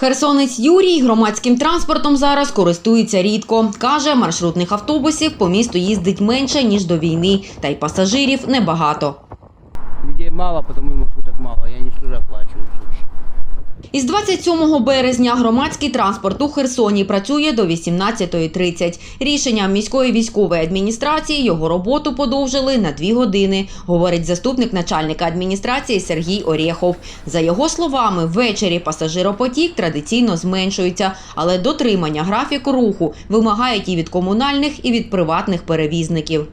Херсонець Юрій громадським транспортом зараз користується рідко. Каже, маршрутних автобусів по місту їздить менше, ніж до війни, та й пасажирів небагато. Людей мало, тому маршруток мало. Я не служа оплачиваю. Із 27 березня громадський транспорт у Херсоні працює до 18.30. Рішенням міської військової адміністрації його роботу подовжили на дві години, говорить заступник начальника адміністрації Сергій Орєхов. За його словами, ввечері пасажиропотік традиційно зменшується, але дотримання графіку руху вимагають і від комунальних, і від приватних перевізників.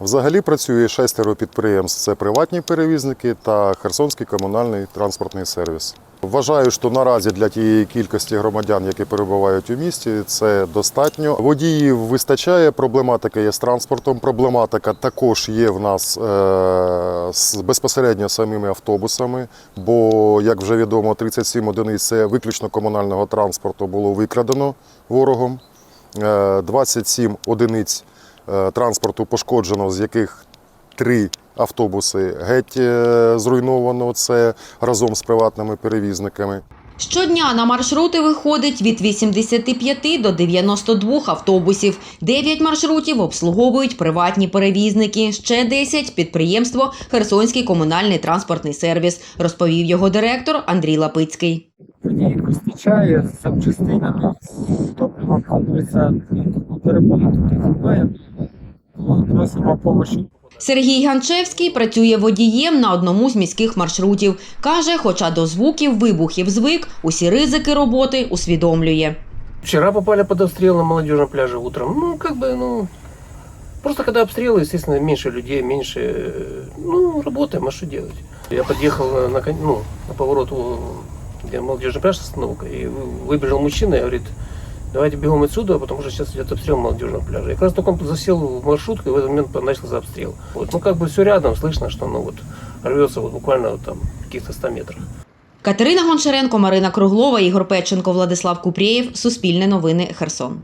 Взагалі працює шестеро підприємств. Це приватні перевізники та Херсонський комунальний транспортний сервіс. Вважаю, що наразі для тієї кількості громадян, які перебувають у місті, це достатньо. Водіїв вистачає. Проблематика є з транспортом. Проблематика також є в нас е, з безпосередньо самими автобусами. Бо, як вже відомо, 37 одиниць це виключно комунального транспорту було викрадено ворогом. Е, 27 одиниць е, транспорту пошкоджено, з яких три автобуси геть е, зруйновано. Це разом з приватними перевізниками. Щодня на маршрути виходить від 85 до 92 автобусів. 9 маршрутів обслуговують приватні перевізники, ще 10 – підприємство «Херсонський комунальний транспортний сервіс», розповів його директор Андрій Лапицький. Водій вистачає з запчастинами, з топливом, вулиця, немає. Просимо допомоги. Сергій Ганчевський працює водієм на одному з міських маршрутів. Каже, хоча до звуків вибухів звик, усі ризики роботи усвідомлює. Вчера попали под обстрел на молодежном пляже утром. Ну, как бы, ну... Просто когда обстрелы, естественно, меньше людей, меньше... э, Ну, работаем, а что делать? Я подъехал на, на, кон- ну, на поворот, у- где молодежный пляж остановка, и вы- выбежал мужчина и говорит, давайте бегом отсюда, потому что сейчас идет обстрел молодежного пляжа. И как раз только он засел в маршрутку, и в этот момент начался обстрел. Вот. Ну, как бы все рядом, слышно, что оно вот рвется вот буквально вот там в каких-то 100 метрах. Катерина Гончаренко, Марина Круглова, Ігор Печенко, Владислав Купрієв. Суспільне новини. Херсон.